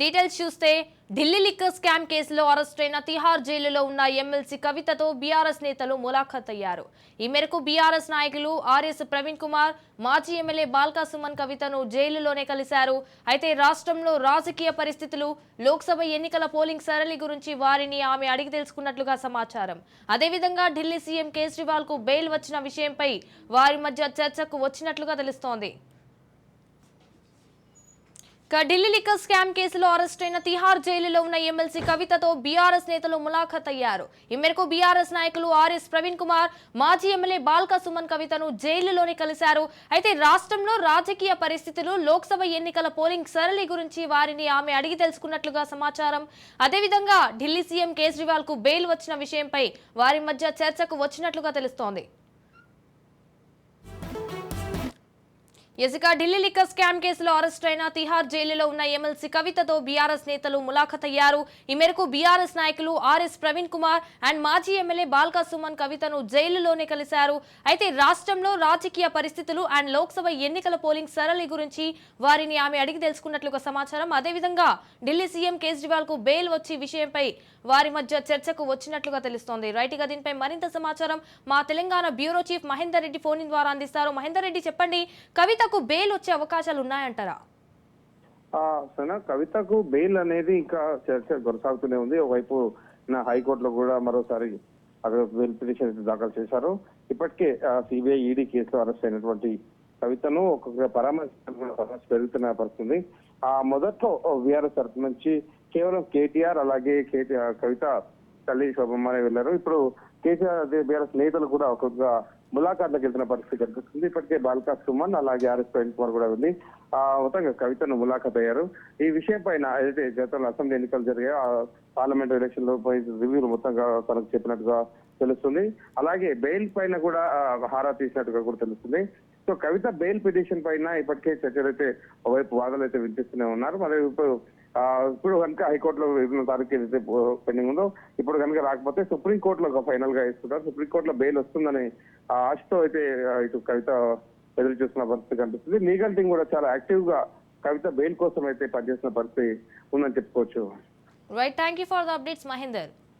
Details చూస్తే Delhi liquor scam కేసులో arrest అయిన తిహార్ జైలులో ఉన్న ఎమ్మెల్సీ కవితతో బీఆర్ఎస్ నేతలు ములాఖత్ అయ్యారు ఈ మేరకు బీఆర్ఎస్ నాయకులు ఆర్ఎస్ ప్రవీణ్ కుమార్ మాజీ ఎమ్మెల్యే బాల్కా సుమన్ కవితను జైలులోనే కలిశారు. అయితే రాష్ట్రంలో రాజకీయ పరిస్థితులు లోక్సభ ఎన్నికల పోలింగ్ సరళి గురించి వారిని ఆమె అడిగి తెలుసుకున్నట్లుగా సమాచారం. అదేవిధంగా ఢిల్లీ సీఎం కేజ్రీవాల్కు బెయిల్ వచ్చిన విషయంపై వారి మధ్య చర్చకు వచ్చినట్లుగా తెలుస్తోంది. ఢిల్లీ లిక్కర్ స్కామ్ కేసులో అరెస్ట్ అయిన తిహార్ జైలులో ఉన్న ఎమ్మెల్సీ కవితతో బీఆర్ఎస్ నేతలు ములాఖత్ అయ్యారు ఈ మేరకు బీఆర్ఎస్ నాయకులు ఆర్ఎస్ ప్రవీణ్ కుమార్ మాజీ ఎమ్మెల్యే బాల్కా సుమన్ కవితను జైలులోనే కలిశారు. అయితే రాష్ట్రంలో రాజకీయ పరిస్థితులు లోక్సభ ఎన్నికల పోలింగ్ సరళి గురించి వారిని ఆమె అడిగి తెలుసుకున్నట్లుగా సమాచారం. అదేవిధంగా ఢిల్లీ సీఎం కేజ్రీవాల్కు బెయిల్ వచ్చిన విషయంపై వారి మధ్య చర్చకు వచ్చినట్లుగా తెలుస్తోంది. ఇసుక ఢిల్లీ లిక్కర్ స్కామ్ కేసులో అరెస్ట్ అయిన తిహార్ జైలులో ఉన్న ఎమ్మెల్సీ కవితతో బీఆర్ఎస్ నేతలు ములాఖత్ అయ్యారు ఈ మేరకు బీఆర్ఎస్ నాయకులు ఆర్ఎస్ ప్రవీణ్ కుమార్ అండ్ మాజీ ఎమ్మెల్యే బాల్కా సుమన్ కవితను జైలులోనే కలిశారు. అయితే రాష్ట్రంలో రాజకీయ పరిస్థితులు అండ్ లోక్సభ ఎన్నికల పోలింగ్ సరళి గురించి వారిని ఆమె అడిగి తెలుసుకున్నట్లుగా సమాచారం. అదేవిధంగా ఢిల్లీ సీఎం కేజ్రీవాల్కు బెయిల్ వచ్చి విషయంపై వారి మధ్య చర్చకు వచ్చినట్లుగా తెలుస్తోంది. రైట్గా దీనిపై మరింత సమాచారం మా Telangana bureau chief Mahender Reddy phone ద్వారా అందిస్తారు. మహేందర్ రెడ్డి చెప్పండి కవిత కవితకు బెయిల్ వచ్చే అవకాశాలు ఉన్నాయంటారా? ఆ, సన కవితకు బెయిల్ అనేది ఇంకా చర్చ కొనసాగుతూనే ఉంది. ఒకవైపు నా హైకోర్టులో కూడా మరోసారి అక్కడ బెయిల్ పిటిషన్ దాఖలు చేశారు. ఇప్పటికే సిబిఐ ఈడీ కేసులో అరెస్ట్ అయినటువంటి కవితను ఒక్కొక్క పరామర్శ పరామర్శ పెరుగుతున్న పరిస్థితుంది. ఆ మొదట్లో విఆర్ఎస్ తరఫు నుంచి కేవలం కేటీఆర్ అలాగే కేటీఆర్ కవిత తల్లి శోభమ్మనే వెళ్ళారు. ఇప్పుడు కేసీఆర్ బీఆర్ఎస్ నేతలు కూడా ఒక్కొక్క ములాఖాట్లకు వెళ్తున్న పరిస్థితి కనిపిస్తుంది. ఇప్పటికే బాల్కా సుమన్ అలాగే ఆర్ఎస్ ప్రవీణ్ కుమార్ కూడా ఉంది. ఆ మొత్తంగా కవితను ములాఖాత్ అయ్యారు. ఈ విషయం పైన ఏదైతే గతంలో అసెంబ్లీ ఎన్నికలు జరిగాయో. ఆ పార్లమెంట్ ఎలక్షన్లో పోయి రివ్యూలు మొత్తంగా తనకు చెప్పినట్టుగా తెలుస్తుంది. అలాగే బెయిల్ పైన కూడా హారా తీసినట్టుగా కూడా తెలుస్తుంది. సో కవిత బెయిల్ పిటిషన్ పైన ఇప్పటికే చర్చలు అయితే ఒకవైపు వాదనలు అయితే వినిపిస్తూనే ఉన్నారు. మరి ఇప్పుడు కనుక హైకోర్టులో విభిన్న తారీఖు ఏదైతే పెండింగ్ ఉందో ఇప్పుడు కనుక రాకపోతే సుప్రీంకోర్టులో ఒక ఫైనల్గా ఇస్తున్నారు సుప్రీంకోర్టులో బెయిల్ వస్తుందని ఆశతో అయితే ఇటు కవిత ఎదురు చూస్తున్న పరిస్థితి కనిపిస్తుంది. లీగల్ టీం కూడా చాలా యాక్టివ్గా కవిత బెయిల్ కోసం అయితే పనిచేస్తున్న పరిస్థితి ఉందని చెప్పుకోవచ్చు. Right thank you for the updates Mahender